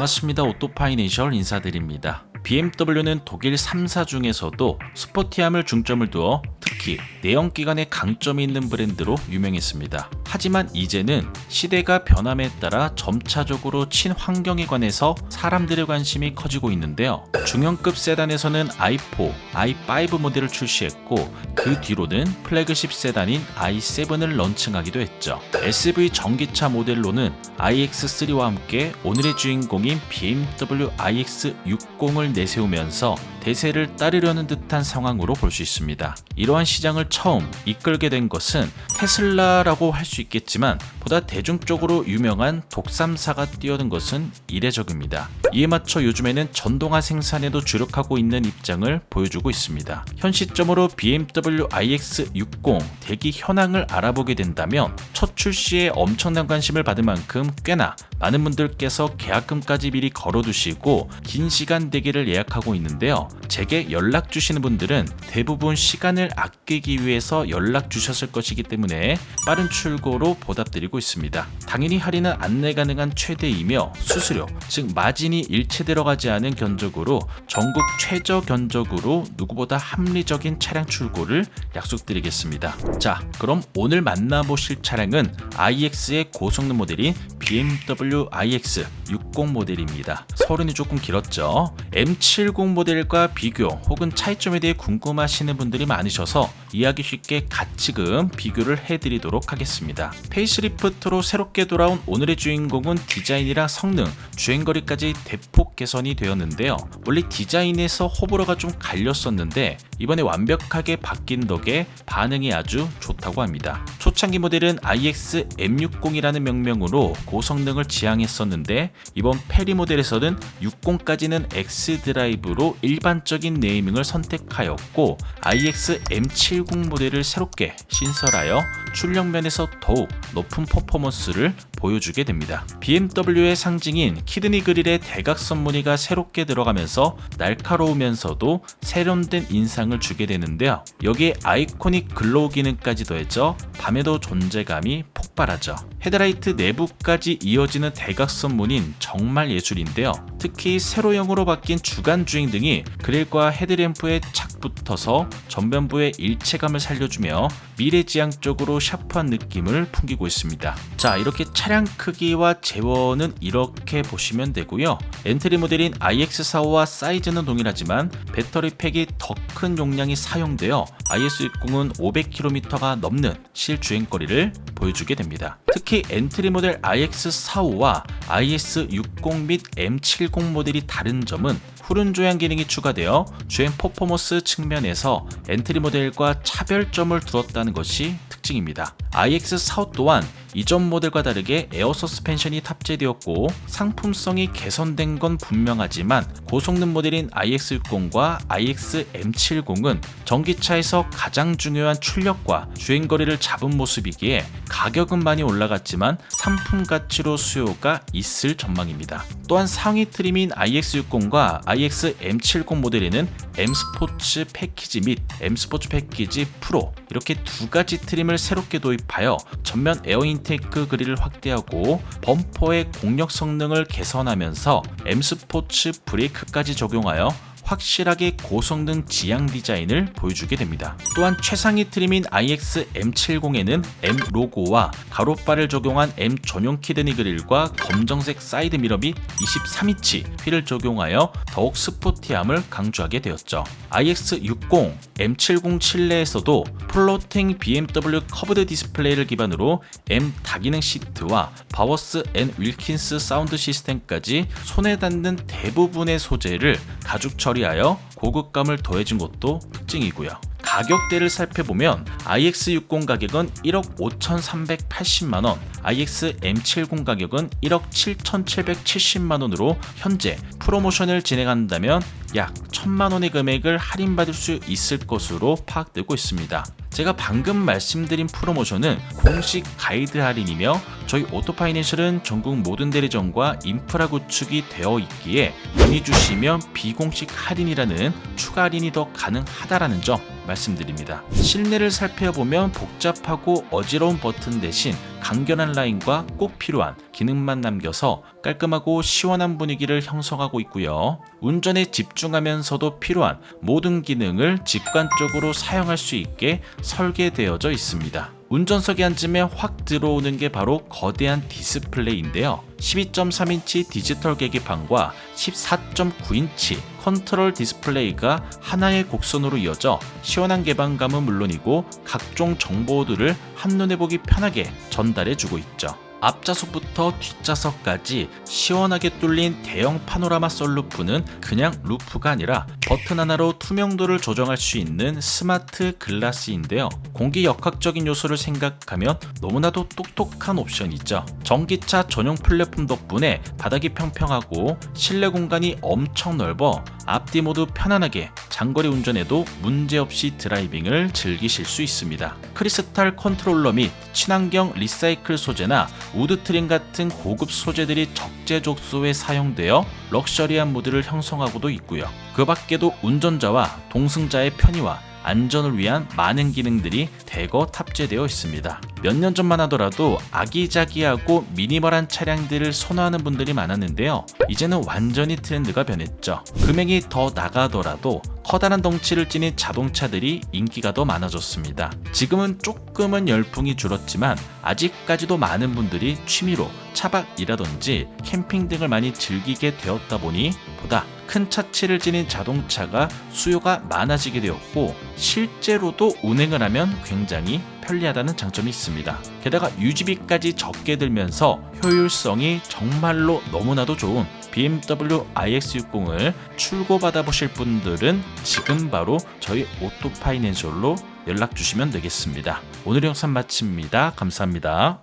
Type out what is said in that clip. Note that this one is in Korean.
반갑습니다. 오토파이내셜 인사드립니다. BMW는 독일 3사 중에서도 스포티함을 중점을 두어 특히 내연기관에 강점이 있는 브랜드로 유명했습니다. 하지만 이제는 시대가 변함에 따라 점차적으로 친환경에 관해서 사람들의 관심이 커지고 있는데요. 중형급 세단에서는 i4, i5 모델을 출시했고 그 뒤로는 플래그십 세단인 i7을 런칭하기도 했죠. SV 전기차 모델로는 iX3와 함께 오늘의 주인공인 BMW iX60을 내세우면서 대세를 따르려는 듯한 상황으로 볼 수 있습니다. 이러한 시장을 처음 이끌게 된 것은 테슬라라고 할 수 있겠지만 보다 대중적으로 유명한 독삼사가 뛰어든 것은 이례적입니다. 이에 맞춰 요즘에는 전동화 생산에도 주력하고 있는 입장을 보여주고 있습니다. 현 시점으로 BMW iX60 대기 현황을 알아보게 된다면 첫 출시에 엄청난 관심을 받을 만큼 꽤나 많은 분들께서 계약금까지 미리 걸어두시고 긴 시간 대기를 예약하고 있는데요. 제게 연락 주시는 분들은 대부분 시간을 아끼기 위해서 연락 주셨을 것이기 때문에 빠른 출고로 보답드리고 있습니다. 당연히 할인은 안내 가능한 최대이며 수수료, 즉 마진이 일체 들어가지 않은 견적으로 전국 최저 견적으로 누구보다 합리적인 차량 출고를 약속드리겠습니다. 자, 그럼 오늘 만나보실 차량은 iX의 고성능 모델인 BMW iX60 모델입니다. 서른이 조금 길었죠. M70 모델과 비교 혹은 차이점에 대해 궁금하시는 분들이 많으셔서 이해하기 쉽게 가치금 비교를 해드리도록 하겠습니다. 페이스리프트로 새롭게 돌아온 오늘의 주인공은 디자인이랑 성능, 주행거리까지 대폭 개선이 되었는데요. 원래 디자인에서 호불호가 좀 갈렸었는데 이번에 완벽하게 바뀐 덕에 반응이 아주 좋다고 합니다. 초창기 모델은 iX M60이라는 명명으로 고성능을 지향했었는데 이번 페리 모델에서는 60까지는 X 드라이브로 일반 적인 네이밍을 선택하였고 iX M70 모델을 새롭게 신설하여 출력면에서 더욱 높은 퍼포먼스를 보여주게 됩니다. BMW의 상징인 키드니 그릴의 대각선 무늬가 새롭게 들어가면서 날카로우면서도 세련된 인상을 주게 되는데요. 여기에 아이코닉 글로우 기능까지 더해져 밤에도 존재감이 폭발하죠. 헤드라이트 내부까지 이어지는 대각선 무늬는 정말 예술인데요. 특히 세로형으로 바뀐 주간 주행 등이 그릴과 헤드램프에 착 붙어서 전면부의 일체감을 살려주며 미래지향적으로 샤프한 느낌을 풍기고 있습니다. 자, 이렇게 차량 크기와 재원은 이렇게 보시면 되고요. 엔트리 모델인 iX45와 사이즈는 동일하지만 배터리 팩이 더 큰 용량이 사용되어 IS60은 500km가 넘는 실주행거리를 보여주게 됩니다. 특히 엔트리 모델 iX45와 IS60 및 M70 모델이 다른 점은 푸른 조향 기능이 추가되어 주행 퍼포먼스 측면에서 엔트리 모델과 차별점을 두었다는 것이 특징입니다. iX45 또한 이전 모델과 다르게 에어 서스펜션이 탑재되었고 상품성이 개선된 건 분명하지만 고성능 모델인 iX60과 iX-M70은 전기차에서 가장 중요한 출력과 주행거리를 잡은 모습이기에 가격은 많이 올라갔지만 상품 가치로 수요가 있을 전망입니다. 또한 상위 트림인 iX60과 iX-M70 모델에는 M 스포츠 패키지 및 M 스포츠 패키지 프로 이렇게 두 가지 트림을 새롭게 도입 하여 전면 에어 인테이크 그릴을 확대하고 범퍼의 공력 성능을 개선하면서 M 스포츠 브레이크까지 적용하여 확실하게 고성능 지향 디자인을 보여주게 됩니다. 또한 최상위 트림인 iX M70에는 M 로고와 가로바를 적용한 M 전용 키드니 그 릴과 검정색 사이드 미러 및 23인치 휠을 적용하여 더욱 스포티함을 강조하게 되었죠. iX60, M70 실내에서도 플로팅 BMW 커브드 디스플레이를 기반으로 M 다기능 시트와 바워스 앤 윌킨스 사운드 시스템까지 손에 닿는 대부분의 소재를 가죽 처리 하여 고급감을 더해준 것도 특징이고요. 가격대를 살펴보면 iX60 가격은 1억 5,380만 원, iX M70 가격은 1억 7,770만 원으로 현재 프로모션을 진행한다면 약 1천만 원의 금액을 할인받을 수 있을 것으로 파악되고 있습니다. 제가 방금 말씀드린 프로모션은 공식 가이드 할인이며 저희 오토파이낸셜은 전국 모든 대리점과 인프라 구축이 되어 있기에 문의 주시면 비공식 할인이라는 추가 할인이 더 가능하다라는 점 말씀드립니다. 실내를 살펴보면 복잡하고 어지러운 버튼 대신 간결한 라인과 꼭 필요한 기능만 남겨서 깔끔하고 시원한 분위기를 형성하고 있고요. 운전에 집중하면서도 필요한 모든 기능을 직관적으로 사용할 수 있게 설계되어져 있습니다. 운전석에 앉으면 확 들어오는 게 바로 거대한 디스플레이인데요. 12.3인치 디지털 계기판과 14.9인치 컨트롤 디스플레이가 하나의 곡선으로 이어져 시원한 개방감은 물론이고 각종 정보들을 한눈에 보기 편하게 전달해 주고 있죠. 앞좌석부터 뒷좌석까지 시원하게 뚫린 대형 파노라마 썰루프는 그냥 루프가 아니라 버튼 하나로 투명도를 조정할 수 있는 스마트 글라스인데요. 공기 역학적인 요소를 생각하면 너무나도 똑똑한 옵션이죠. 전기차 전용 플랫폼 덕분에 바닥이 평평하고 실내 공간이 엄청 넓어 앞뒤 모두 편안하게 장거리 운전에도 문제없이 드라이빙을 즐기실 수 있습니다. 크리스탈 컨트롤러 및 친환경 리사이클 소재나 우드 트림 같은 고급 소재들이 적재적소에 사용되어 럭셔리한 무드를 형성하고도 있고요. 그 밖에도 운전자와 동승자의 편의와 안전을 위한 많은 기능들이 대거 탑재되어 있습니다. 몇 년 전만 하더라도 아기자기하고 미니멀한 차량들을 선호하는 분들이 많았는데요. 이제는 완전히 트렌드가 변했죠. 금액이 더 나가더라도 커다란 덩치를 지닌 자동차들이 인기가 더 많아졌습니다. 지금은 조금은 열풍이 줄었지만 아직까지도 많은 분들이 취미로 차박이라든지 캠핑 등을 많이 즐기게 되었다 보니 보다 큰 차체를 지닌 자동차가 수요가 많아지게 되었고 실제로도 운행을 하면 굉장히 편리하다는 장점이 있습니다. 게다가 유지비까지 적게 들면서 효율성이 정말로 너무나도 좋은 BMW iX60을 출고받아 보실 분들은 지금 바로 저희 오토파이낸셜로 연락 주시면 되겠습니다. 오늘 영상 마칩니다. 감사합니다.